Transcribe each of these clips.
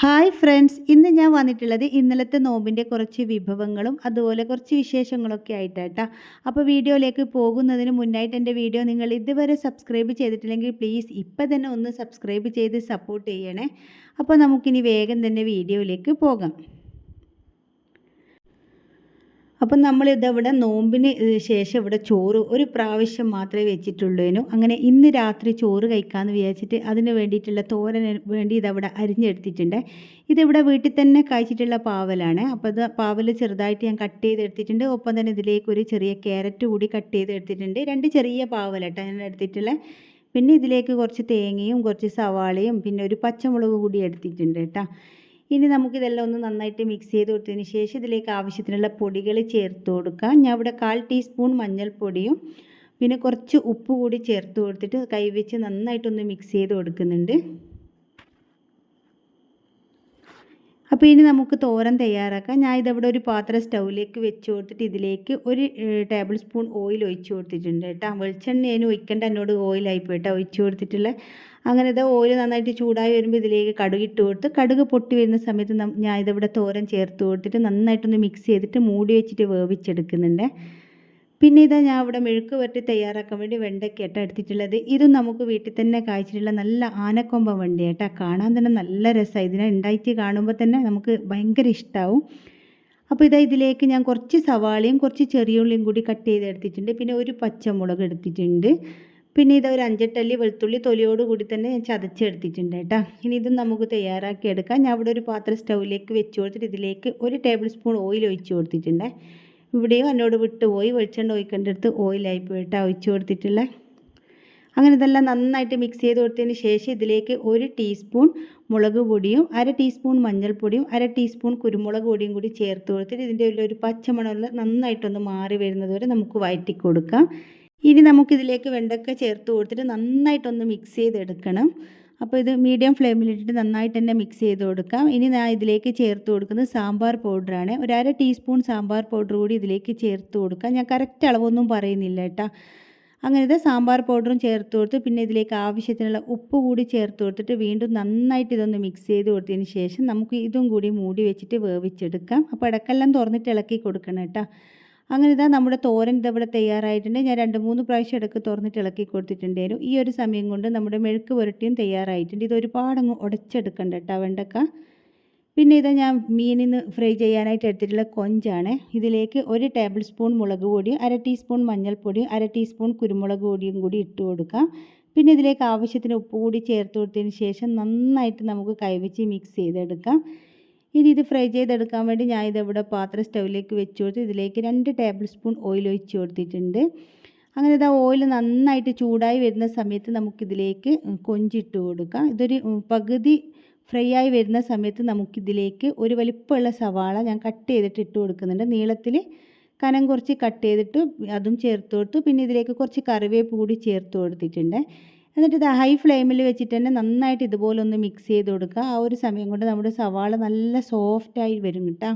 Hi friends ഇന്ന് ഞാൻ വന്നിട്ടുള്ളത് ഇന്നലത്തെ നോമ്പിന്റെ കുറച്ച് വിഭവങ്ങളും അതുപോലെ കുറച്ച് വിശേഷങ്ങളൊക്കെ ആയിട്ടാട്ടോ. അപ്പോൾ വീഡിയോയിലേക്ക് പോകുന്നതിന് മുന്നായിട്ട് എന്റെ വീഡിയോ നിങ്ങൾ ഇതുവരെ സബ്സ്ക്രൈബ് ചെയ്തിട്ടില്ലെങ്കിൽ പ്ലീസ് ഇപ്പം തന്നെ ഒന്ന് സബ്സ്ക്രൈബ് ചെയ്ത് സപ്പോർട്ട് ചെയ്യണേ. അപ്പോൾ നമുക്കിനി വേഗം തന്നെ വീഡിയോയിലേക്ക് പോകാം. അപ്പം നമ്മളിതവിടെ നോമ്പിന് ശേഷം ഇവിടെ ചോറ് ഒരു പ്രാവശ്യം മാത്രമേ വെച്ചിട്ടുള്ളൂ അങ്ങനെ ഇന്ന് രാത്രി ചോറ് കഴിക്കാമെന്ന് വിചാരിച്ചിട്ട് അതിന് വേണ്ടിയിട്ടുള്ള തോരന് വേണ്ടി ഇതവിടെ അരിഞ്ഞെടുത്തിട്ടുണ്ട്. ഇതിവിടെ വീട്ടിൽ തന്നെ കഴിച്ചിട്ടുള്ള പാവലാണ്. അപ്പോൾ ഇത് പാവൽ ചെറുതായിട്ട് ഞാൻ കട്ട് ചെയ്തെടുത്തിട്ടുണ്ട്. ഒപ്പം തന്നെ ഇതിലേക്ക് ഒരു ചെറിയ ക്യാരറ്റ് കൂടി കട്ട് ചെയ്തെടുത്തിട്ടുണ്ട്. രണ്ട് ചെറിയ പാവലട്ടോ ഞാൻ എടുത്തിട്ടുള്ള. പിന്നെ ഇതിലേക്ക് കുറച്ച് തേങ്ങയും കുറച്ച് സവാളയും പിന്നെ ഒരു പച്ചമുളക് കൂടി എടുത്തിട്ടുണ്ട് കേട്ടോ. ഇനി നമുക്കിതെല്ലാം ഒന്ന് നന്നായിട്ട് മിക്സ് ചെയ്ത് കൊടുത്തതിന് ശേഷം ഇതിലേക്ക് ആവശ്യത്തിനുള്ള പൊടികൾ ചേർത്ത് കൊടുക്കാം. ഞാൻ ഇവിടെ കാൽ ടീസ്പൂൺ മഞ്ഞൾപ്പൊടിയും പിന്നെ കുറച്ച് ഉപ്പ് കൂടി ചേർത്ത് കൊടുത്തിട്ട് കൈവച്ച് നന്നായിട്ടൊന്ന് മിക്സ് ചെയ്ത് കൊടുക്കുന്നുണ്ട്. അപ്പോൾ ഇനി നമുക്ക് തോരൻ തയ്യാറാക്കാം. ഞാൻ ഇതവിടെ ഒരു പാത്രം സ്റ്റൗവിലേക്ക് വെച്ച് കൊടുത്തിട്ട് ഇതിലേക്ക് ഒരു ടേബിൾ സ്പൂൺ ഓയിൽ ഒഴിച്ച് കൊടുത്തിട്ടുണ്ട് കേട്ടോ. വെളിച്ചെണ്ണ ഞാൻ ഒഴിക്കേണ്ട എന്നോട് ഓയിലായി പോയിട്ടോ ഒഴിച്ച് കൊടുത്തിട്ടുള്ള. അങ്ങനെ ഇത് ഓയിൽ നന്നായിട്ട് ചൂടായി വരുമ്പോൾ ഇതിലേക്ക് കടുക് ഇട്ട് കൊടുത്ത് കടുക് പൊട്ടി വരുന്ന സമയത്ത് ഞാൻ ഇതിവിടെ തോരൻ ചേർത്ത് കൊടുത്തിട്ട് നന്നായിട്ടൊന്ന് മിക്സ് ചെയ്തിട്ട് മൂടി വെച്ചിട്ട് വേവിച്ചെടുക്കുന്നുണ്ട്. പിന്നെ ഇതാ ഞാൻ ഇവിടെ മെഴുക്ക് വരട്ടി തയ്യാറാക്കാൻ വേണ്ടി വെണ്ടയ്ക്കേട്ട എടുത്തിട്ടുള്ളത്. ഇതും നമുക്ക് വീട്ടിൽ തന്നെ കായ്ച്ചിട്ടുള്ള നല്ല ആനക്കൊമ്പ വണ്ടിയാട്ടാ. കാണാൻ തന്നെ നല്ല രസമാണ് ഇതിനെ ഉണ്ടായിട്ട് കാണുമ്പോൾ തന്നെ നമുക്ക് ഭയങ്കര ഇഷ്ടമാവും അപ്പോൾ ഇതാ ഇതിലേക്ക് ഞാൻ കുറച്ച് സവാളയും കുറച്ച് ചെറിയ ഉള്ളിയും കൂടി കട്ട് ചെയ്ത് എടുത്തിട്ടുണ്ട്. പിന്നെ ഒരു പച്ചമുളക് എടുത്തിട്ടുണ്ട്. പിന്നെ ഇതാ ഒരു അഞ്ചെട്ടല്ലി വെളുത്തുള്ളി തൊലിയോട് കൂടി തന്നെ ഞാൻ ചതച്ചെടുത്തിട്ടുണ്ട് കേട്ടോ. ഇനി ഇത് നമുക്ക് തയ്യാറാക്കി എടുക്കാം. ഞാൻ അവിടെ ഒരു പാത്രം സ്റ്റൗവിലേക്ക് വെച്ച് കൊടുത്തിട്ട് ഇതിലേക്ക് ഒരു ടേബിൾ സ്പൂൺ ഓയിൽ ഒഴിച്ച് കൊടുത്തിട്ടുണ്ട്. ഇവിടെയും എന്നോട് വിട്ടുപോയി വെളിച്ചെണ്ണ ഒഴിക്കേണ്ട അടുത്ത് ഓയിലായി പോയിട്ട് ഒഴിച്ച് കൊടുത്തിട്ടുള്ള. അങ്ങനെ ഇതെല്ലാം നന്നായിട്ട് മിക്സ് ചെയ്ത് കൊടുത്തതിന് ശേഷം ഇതിലേക്ക് ഒരു ടീസ്പൂൺ മുളക് പൊടിയും അര ടീസ്പൂൺ മഞ്ഞൾപ്പൊടിയും അര ടീസ്പൂൺ കുരുമുളക് പൊടിയും കൂടി ചേർത്ത് കൊടുത്തിട്ട് ഇതിന്റെ ഒരു പച്ചമണമുള്ള നന്നായിട്ടൊന്ന് മാറി വരുന്നത് വരെ നമുക്ക് വയറ്റി കൊടുക്കാം. ഇനി നമുക്കിതിലേക്ക് വെണ്ടക്ക ചേർത്ത് കൊടുത്തിട്ട് നന്നായിട്ടൊന്ന് മിക്സ് ചെയ്തെടുക്കണം. അപ്പോൾ ഇത് മീഡിയം ഫ്ലെയിമിലിട്ടിട്ട് നന്നായിട്ട് തന്നെ മിക്സ് ചെയ്ത് കൊടുക്കാം. ഇനി ഞാൻ ഇതിലേക്ക് ചേർത്ത് കൊടുക്കുന്നത് സാമ്പാർ പൗഡറാണ് ഒരു അര ടീസ്പൂൺ സാമ്പാർ പൗഡർ കൂടി ഇതിലേക്ക് ചേർത്ത് കൊടുക്കാം. ഞാൻ കറക്റ്റ് അളവൊന്നും പറയുന്നില്ല കേട്ടോ. അങ്ങനത്തെ സാമ്പാർ പൗഡറും ചേർത്ത് കൊടുത്ത് പിന്നെ ഇതിലേക്ക് ആവശ്യത്തിനുള്ള ഉപ്പ് കൂടി ചേർത്ത് കൊടുത്തിട്ട് വീണ്ടും നന്നായിട്ട് ഇതൊന്ന് മിക്സ് ചെയ്ത് കൊടുത്തതിന് ശേഷം നമുക്ക് ഇതും കൂടി മൂടി വെച്ചിട്ട് വേവിച്ചെടുക്കാം. അപ്പോൾ ഇടക്കെല്ലാം തുറന്നിട്ട് ഇളക്കി കൊടുക്കണം കേട്ടോ. അങ്ങനെ ഇതാ നമ്മുടെ തോരൻ ഇതവിടെ തയ്യാറായിട്ടുണ്ട്. ഞാൻ രണ്ട് മൂന്ന് പ്രാവശ്യം ഇടയ്ക്ക് തുറന്നിട്ട് ഇളക്കി കൊടുത്തിട്ടുണ്ടായിരുന്നു. ഈ ഒരു സമയം കൊണ്ട് നമ്മുടെ മെഴുക്ക് പുരട്ടിയും തയ്യാറായിട്ടുണ്ട്. ഇത് ഒരുപാട് അങ്ങ് ഉടച്ചെടുക്കണ്ട കേട്ടോ വെണ്ടക്ക. പിന്നെ ഇതാ ഞാൻ മീനിന്ന് ഫ്രൈ ചെയ്യാനായിട്ട് എടുത്തിട്ടുള്ള കൊഞ്ചാണ്. ഇതിലേക്ക് ഒരു ടേബിൾ സ്പൂൺ മുളക് പൊടിയും അര ടീസ്പൂൺ മഞ്ഞൾപ്പൊടി അര ടീസ്പൂൺ കുരുമുളക് പൊടിയും കൂടി ഇട്ട് കൊടുക്കാം. പിന്നെ ഇതിലേക്ക് ആവശ്യത്തിന് ഉപ്പ് കൂടി ചേർത്ത് കൊടുത്തതിന് ശേഷം നന്നായിട്ട് നമുക്ക് കൈവച്ച് മിക്സ് ചെയ്തെടുക്കാം. ഇനി ഇത് ഫ്രൈ ചെയ്തെടുക്കാൻ വേണ്ടി ഞാൻ ഇതിവിടെ പാത്രം സ്റ്റൗവിലേക്ക് വെച്ച് കൊടുത്ത് ഇതിലേക്ക് രണ്ട് ടേബിൾ സ്പൂൺ ഓയിൽ ഒഴിച്ച് കൊടുത്തിട്ടുണ്ട്. അങ്ങനെ ഇതാ ഓയിൽ നന്നായിട്ട് ചൂടായി വരുന്ന സമയത്ത് നമുക്കിതിലേക്ക് കൊഞ്ചിട്ട് കൊടുക്കാം. ഇതൊരു പകുതി ഫ്രൈ ആയി വരുന്ന സമയത്ത് നമുക്കിതിലേക്ക് ഒരു വലിപ്പമുള്ള സവാള ഞാൻ കട്ട് ചെയ്തിട്ട് ഇട്ട് കൊടുക്കുന്നുണ്ട്. നീളത്തിൽ കനം കുറച്ച് കട്ട് ചെയ്തിട്ട് അതും ചേർത്ത് കൊടുത്തു. പിന്നെ ഇതിലേക്ക് കുറച്ച് കറിവേപ്പ് കൂടി ചേർത്ത് കൊടുത്തിട്ടുണ്ട്. എന്നിട്ട് ഇത് ഹൈ ഫ്ലെയിമിൽ വെച്ചിട്ട് തന്നെ നന്നായിട്ട് ഇതുപോലെ ഒന്ന് മിക്സ് ചെയ്ത് കൊടുക്കുക. ആ ഒരു സമയം കൊണ്ട് നമ്മുടെ സവാള നല്ല സോഫ്റ്റായി വരും കേട്ടോ.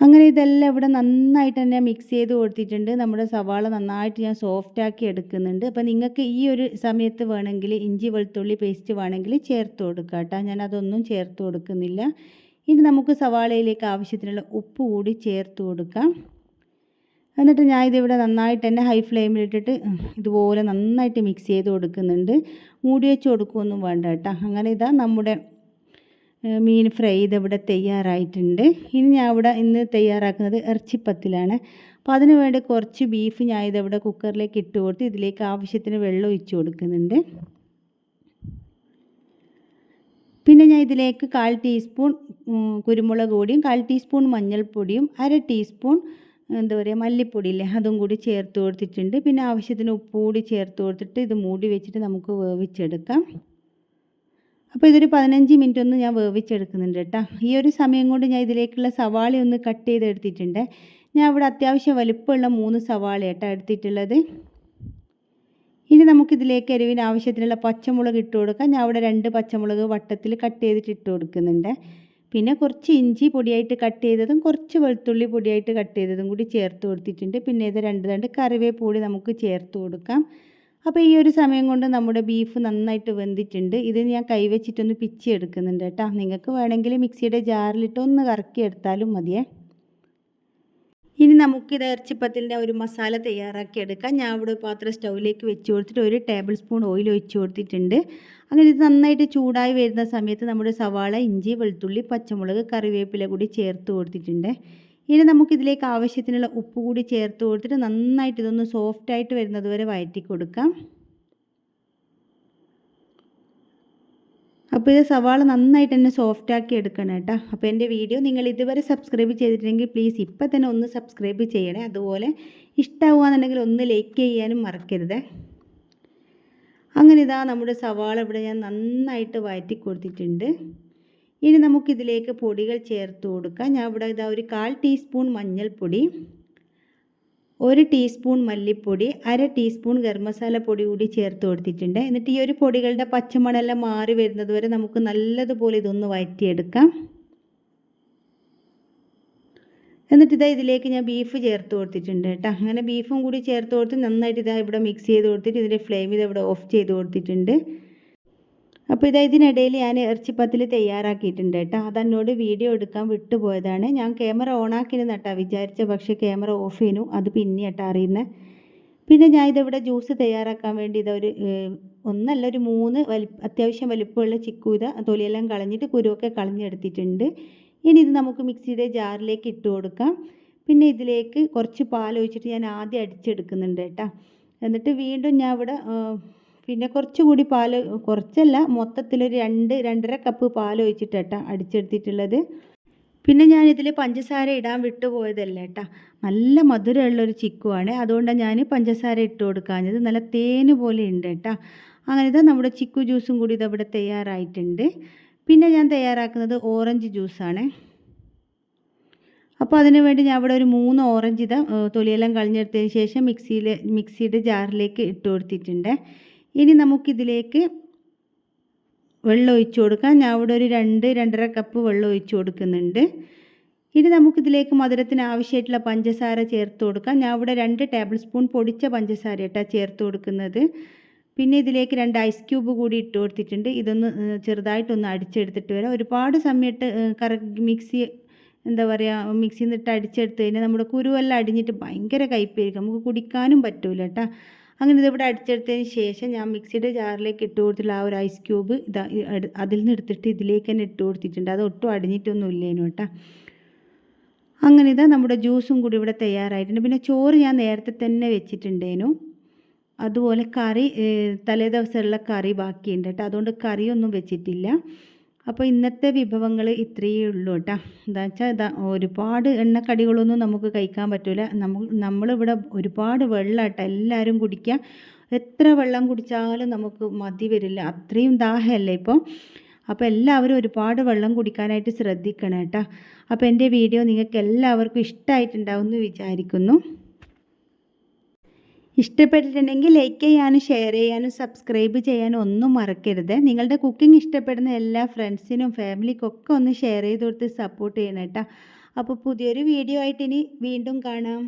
അങ്ങനെ ഇതെല്ലാം ഇവിടെ നന്നായിട്ട് തന്നെ മിക്സ് ചെയ്ത് കൊടുത്തിട്ടുണ്ട്. നമ്മുടെ സവാള നന്നായിട്ട് ഞാൻ സോഫ്റ്റാക്കി എടുക്കുന്നുണ്ട്. അപ്പോൾ നിങ്ങൾക്ക് ഈ ഒരു സമയത്ത് വേണമെങ്കിൽ ഇഞ്ചി വെളുത്തുള്ളി പേസ്റ്റ് വേണമെങ്കിൽ ചേർത്ത് കൊടുക്കുക കേട്ടോ. ഞാൻ അതൊന്നും ചേർത്ത് കൊടുക്കുന്നില്ല. ഇനി നമുക്ക് സവാളയിലേക്ക് ആവശ്യത്തിനുള്ള ഉപ്പ് കൂടി ചേർത്ത് കൊടുക്കാം. എന്നിട്ട് ഞാൻ ഇതിവിടെ നന്നായിട്ട് തന്നെ ഹൈ ഫ്ലെയിമിലിട്ടിട്ട് ഇതുപോലെ നന്നായിട്ട് മിക്സ് ചെയ്ത് കൊടുക്കുന്നുണ്ട്. മൂടി വെച്ച് കൊടുക്കുകയൊന്നും വേണ്ട കേട്ടോ. അങ്ങനെ ഇതാ നമ്മുടെ മീൻ ഫ്രൈ ഇതിവിടെ തയ്യാറായിട്ടുണ്ട്. ഇനി ഞാൻ ഇവിടെ ഇന്ന് തയ്യാറാക്കുന്നത് ഇറച്ചിപ്പത്തിലാണ്. അപ്പോൾ അതിന് വേണ്ടി കുറച്ച് ബീഫ് ഞാൻ ഇതിവിടെ കുക്കറിലേക്ക് ഇട്ട് കൊടുത്ത് ഇതിലേക്ക് ആവശ്യത്തിന് വെള്ളം ഒഴിച്ച് കൊടുക്കുന്നുണ്ട്. പിന്നെ ഞാൻ ഇതിലേക്ക് കാൽ ടീസ്പൂൺ കുരുമുളക് പൊടിയും കാൽ ടീസ്പൂൺ മഞ്ഞൾപ്പൊടിയും അര ടീസ്പൂൺ എന്താ പറയുക മല്ലിപ്പൊടിയില്ലേ അതും കൂടി ചേർത്ത് കൊടുത്തിട്ടുണ്ട്. പിന്നെ ആവശ്യത്തിന് ഉപ്പ് കൂടി ചേർത്ത് കൊടുത്തിട്ട് ഇത് മൂടി വെച്ചിട്ട് നമുക്ക് വേവിച്ചെടുക്കാം. അപ്പോൾ ഇതൊരു പതിനഞ്ച് മിനിറ്റ് ഒന്ന് ഞാൻ വേവിച്ചെടുക്കുന്നുണ്ട് കേട്ടോ. ഈ ഒരു സമയം കൊണ്ട് ഞാൻ ഇതിലേക്കുള്ള സവാള ഒന്ന് കട്ട് ചെയ്തെടുത്തിട്ടുണ്ട്. ഞാൻ ഇവിടെ അത്യാവശ്യം വലുപ്പമുള്ള മൂന്ന് സവാള കേട്ടോ എടുത്തിട്ടുള്ളത്. ഇനി നമുക്കിതിലേക്ക് എരിവിന് ആവശ്യത്തിനുള്ള പച്ചമുളക് ഇട്ട് കൊടുക്കാം. ഞാൻ അവിടെ രണ്ട് പച്ചമുളക് വട്ടത്തിൽ കട്ട് ചെയ്തിട്ട് ഇട്ട് കൊടുക്കുന്നുണ്ട്. പിന്നെ കുറച്ച് ഇഞ്ചി പൊടിയായിട്ട് കട്ട് ചെയ്തതും കുറച്ച് വെളുത്തുള്ളി പൊടിയായിട്ട് കട്ട് ചെയ്തതും കൂടി ചേർത്ത് കൊടുത്തിട്ടുണ്ട്. പിന്നെ ഇത് രണ്ട് രണ്ട് കറിവേപ്പൂടി നമുക്ക് ചേർത്ത് കൊടുക്കാം. അപ്പോൾ ഈ ഒരു സമയം കൊണ്ട് നമ്മുടെ ബീഫ് നന്നായിട്ട് വെന്തിട്ടുണ്ട്. ഇത് ഞാൻ കൈവച്ചിട്ടൊന്ന് പിച്ചി എടുക്കുന്നുണ്ട് കേട്ടോ. നിങ്ങൾക്ക് വേണമെങ്കിൽ മിക്സിയുടെ ജാറിലിട്ട് ഒന്ന് കറക്കി എടുത്താലും മതിയേ. ഇനി നമുക്കിത് ഇറച്ചിപ്പത്തിന്റെ ഒരു മസാല തയ്യാറാക്കി എടുക്കാം. ഞാൻ ഇവിടെ പാത്രം സ്റ്റൗവിലേക്ക് വെച്ച് കൊടുത്തിട്ട് ഒരു ടേബിൾ സ്പൂൺ ഓയിൽ ഒഴിച്ച് കൊടുത്തിട്ടുണ്ട്. അങ്ങനെ ഇത് നന്നായിട്ട് ചൂടായി വരുന്ന സമയത്ത് നമ്മുടെ സവാള ഇഞ്ചി വെളുത്തുള്ളി പച്ചമുളക് കറിവേപ്പില കൂടി ചേർത്ത് കൊടുത്തിട്ടുണ്ട്. ഇനി നമുക്കിതിലേക്ക് ആവശ്യത്തിനുള്ള ഉപ്പ് കൂടി ചേർത്ത് കൊടുത്തിട്ട് നന്നായിട്ട് ഇതൊന്ന് സോഫ്റ്റായിട്ട് വരുന്നത് വരെ വഴറ്റി കൊടുക്കാം. അപ്പോൾ ഇത് സവാള നന്നായിട്ട് തന്നെ സോഫ്റ്റാക്കി എടുക്കണം കേട്ടോ. അപ്പോൾ എന്റെ വീഡിയോ നിങ്ങൾ ഇതുവരെ സബ്സ്ക്രൈബ് ചെയ്തിട്ടുണ്ടെങ്കിൽ പ്ലീസ് ഇപ്പം തന്നെ ഒന്ന് സബ്സ്ക്രൈബ് ചെയ്യണേ. അതുപോലെ ഇഷ്ടമാവുകയെന്നുണ്ടെങ്കിൽ ഒന്ന് ലൈക്ക് ചെയ്യാനും മറക്കരുത്. അങ്ങനെ ഇതാ നമ്മുടെ സവാള ഇവിടെ ഞാൻ നന്നായിട്ട് വഴറ്റി കൊടുത്തിട്ടുണ്ട്. ഇനി നമുക്കിതിലേക്ക് പൊടികൾ ചേർത്ത് കൊടുക്കാം. ഞാൻ ഇവിടെ ഇതാ ഒരു കാൽ ടീസ്പൂൺ മഞ്ഞൾപ്പൊടി ഒരു ടീസ്പൂൺ മല്ലിപ്പൊടി അര ടീസ്പൂൺ ഗരം മസാല പൊടി കൂടി ചേർത്ത് കൊടുത്തിട്ടുണ്ട്. എന്നിട്ട് ഈ ഒരു പൊടികളുടെ പച്ചമണെല്ലാം മാറി വരുന്നത് വരെ നമുക്ക് നല്ലതുപോലെ ഇതൊന്ന് വഴറ്റിയെടുക്കാം. എന്നിട്ട് ഇതാ ഇതിലേക്ക് ഞാൻ ബീഫ് ചേർത്ത് കൊടുത്തിട്ടുണ്ട് കേട്ടോ. അങ്ങനെ ബീഫും കൂടി ചേർത്ത് കൊടുത്ത് നന്നായിട്ട് ഇതാ ഇവിടെ മിക്സ് ചെയ്ത് കൊടുത്തിട്ട് ഇതിന്റെ ഫ്ലെയിം ഇത് ഇവിടെ ഓഫ് ചെയ്ത് കൊടുത്തിട്ടുണ്ട്. അപ്പോൾ ഇതാ ഇതിനിടയിൽ ഞാൻ ഇറച്ചിപ്പത്തിൽ തയ്യാറാക്കിയിട്ടുണ്ട് കേട്ടോ. അതെന്നോട് വീഡിയോ എടുക്കാൻ വിട്ടുപോയതാണ്. ഞാൻ ക്യാമറ ഓണാക്കിയിരുന്നു കേട്ടോ വിചാരിച്ച പക്ഷേ ക്യാമറ ഓഫ് ചെയ്യുന്നു അത് പിന്നെ കേട്ടോ അറിയുന്നത് പിന്നെ ഞാൻ ഇതിവിടെ ജ്യൂസ് തയ്യാറാക്കാൻ വേണ്ടി ഇതൊരു ഒന്നല്ല ഒരു മൂന്ന് വലി അത്യാവശ്യം വലിപ്പമുള്ള ചിക്കു ഇത് തൊലിയെല്ലാം കളഞ്ഞിട്ട് കുരുവൊക്കെ കളഞ്ഞെടുത്തിട്ടുണ്ട്. ഇനി ഇത് നമുക്ക് മിക്സിയുടെ ജാറിലേക്ക് ഇട്ട് കൊടുക്കാം. പിന്നെ ഇതിലേക്ക് കുറച്ച് പാൽ ഒഴിച്ചിട്ട് ഞാൻ ആദ്യം അടിച്ചെടുക്കുന്നുണ്ട് കേട്ടോ. എന്നിട്ട് വീണ്ടും ഞാൻ ഇവിടെ പിന്നെ കുറച്ചുകൂടി പാൽ കുറച്ചല്ല മൊത്തത്തിലൊരു രണ്ട് രണ്ടര കപ്പ് പാൽ ഒഴിച്ചിട്ട് കേട്ടോ അടിച്ചെടുത്തിട്ടുള്ളത്. പിന്നെ ഞാനിതിൽ പഞ്ചസാര ഇടാൻ വിട്ടുപോയതല്ല കേട്ടോ. നല്ല മധുരമുള്ളൊരു ചിക്കുവാണ്. അതുകൊണ്ടാണ് ഞാൻ പഞ്ചസാര ഇട്ട് കൊടുക്കാഞ്ഞത്. നല്ല തേന് പോലെ ഉണ്ട് കേട്ടോ. അങ്ങനെ ഇതാ നമ്മുടെ ചിക്കു ജ്യൂസും കൂടി ഇതവിടെ തയ്യാറായിട്ടുണ്ട്. പിന്നെ ഞാൻ തയ്യാറാക്കുന്നത് ഓറഞ്ച് ജ്യൂസാണ്. അപ്പോൾ അതിന് വേണ്ടി ഞാൻ അവിടെ ഒരു മൂന്ന് ഓറഞ്ച് ഇതാ തൊലിയെല്ലാം കളഞ്ഞെടുത്തതിന് ശേഷം മിക്സിയിൽ മിക്സിയുടെ ജാറിലേക്ക് ഇട്ട് കൊടുത്തിട്ടുണ്ട്. ഇനി നമുക്കിതിലേക്ക് വെള്ളം ഒഴിച്ചു കൊടുക്കാം. ഞാൻ ഇവിടെ ഒരു രണ്ട് രണ്ടര കപ്പ് വെള്ളം ഒഴിച്ചു കൊടുക്കുന്നുണ്ട്. ഇനി നമുക്കിതിലേക്ക് മധുരത്തിന് ആവശ്യമായിട്ടുള്ള പഞ്ചസാര ചേർത്ത് കൊടുക്കാം. ഞാൻ ഇവിടെ രണ്ട് ടേബിൾ സ്പൂൺ പൊടിച്ച പഞ്ചസാര ഇട്ടാണ് ചേർത്ത് കൊടുക്കുന്നത്. പിന്നെ ഇതിലേക്ക് രണ്ട് ഐസ് ക്യൂബ് കൂടി ഇട്ട് കൊടുത്തിട്ടുണ്ട്. ഇതൊന്ന് ചെറുതായിട്ടൊന്ന് അടിച്ചെടുത്തിട്ട് വരാം. ഒരുപാട് സമയത്ത് കറ മിക്സി എന്താ പറയുക മിക്സിയിൽ നിന്നിട്ട് അടിച്ചെടുത്ത് കഴിഞ്ഞാൽ നമ്മുടെ കുരുവെല്ലാം അടിഞ്ഞിട്ട് ഭയങ്കര കയ്പ്പായിരിക്കും നമുക്ക് കുടിക്കാനും പറ്റൂല കേട്ടോ അങ്ങനെ ഇതിവിടെ അടിച്ചെടുത്തതിന് ശേഷം ഞാൻ മിക്സിയുടെ ജാറിലേക്ക് ഇട്ട് കൊടുത്തിട്ടുള്ള ആ ഒരു ഐസ് ക്യൂബ് ഇതാ അതിൽ നിന്ന് എടുത്തിട്ട് ഇതിലേക്ക് തന്നെ ഇട്ട് കൊടുത്തിട്ടുണ്ട്. അത് ഒട്ടും അടിഞ്ഞിട്ടൊന്നും ഇല്ലേനു കേട്ടോ. അങ്ങനെ ഇതാ നമ്മുടെ ജ്യൂസും കൂടി ഇവിടെ തയ്യാറായിട്ടുണ്ട്. പിന്നെ ചോറ് ഞാൻ നേരത്തെ തന്നെ വെച്ചിട്ടുണ്ടേനു. അതുപോലെ കറി തലേ ദിവസമുള്ള കറി ബാക്കിയുണ്ട് കേട്ടോ. അതുകൊണ്ട് കറിയൊന്നും വെച്ചിട്ടില്ല. അപ്പോൾ ഇന്നത്തെ വിഭവങ്ങൾ ഇത്രയേ ഉള്ളൂ കേട്ടോ എന്താ വെച്ചാൽ ഇതാ ഒരുപാട് എണ്ണക്കടികളൊന്നും നമുക്ക് കഴിക്കാൻ പറ്റില്ല നമ്മൾ നമ്മളിവിടെ ഒരുപാട് വെള്ളം കേട്ടോ എല്ലാവരും കുടിക്കുക എത്ര വെള്ളം കുടിച്ചാലും നമുക്ക് മതി വരില്ല. അത്രയും ദാഹമല്ലേ ഇപ്പോൾ അപ്പോൾ എല്ലാവരും ഒരുപാട് വെള്ളം കുടിക്കാനായിട്ട് ശ്രദ്ധിക്കണം കേട്ടോ അപ്പോൾ എന്റെ വീഡിയോ നിങ്ങൾക്ക് എല്ലാവർക്കും ഇഷ്ടമായിട്ടുണ്ടാവും എന്ന് വിചാരിക്കുന്നു. ഇഷ്ടപ്പെട്ടിട്ടുണ്ടെങ്കിൽ ലൈക്ക് ചെയ്യാനും ഷെയർ ചെയ്യാനും സബ്സ്ക്രൈബ് ചെയ്യാനും ഒന്നും മറക്കരുത്. നിങ്ങളുടെ കുക്കിംഗ് ഇഷ്ടപ്പെടുന്ന എല്ലാ ഫ്രണ്ട്സിനും ഫാമിലിക്കൊക്കെ ഒന്ന് ഷെയർ ചെയ്ത് കൊടുത്ത് സപ്പോർട്ട് ചെയ്യണം കേട്ടോ. അപ്പോൾ പുതിയൊരു വീഡിയോ ആയിട്ട് ഇനി വീണ്ടും കാണാം.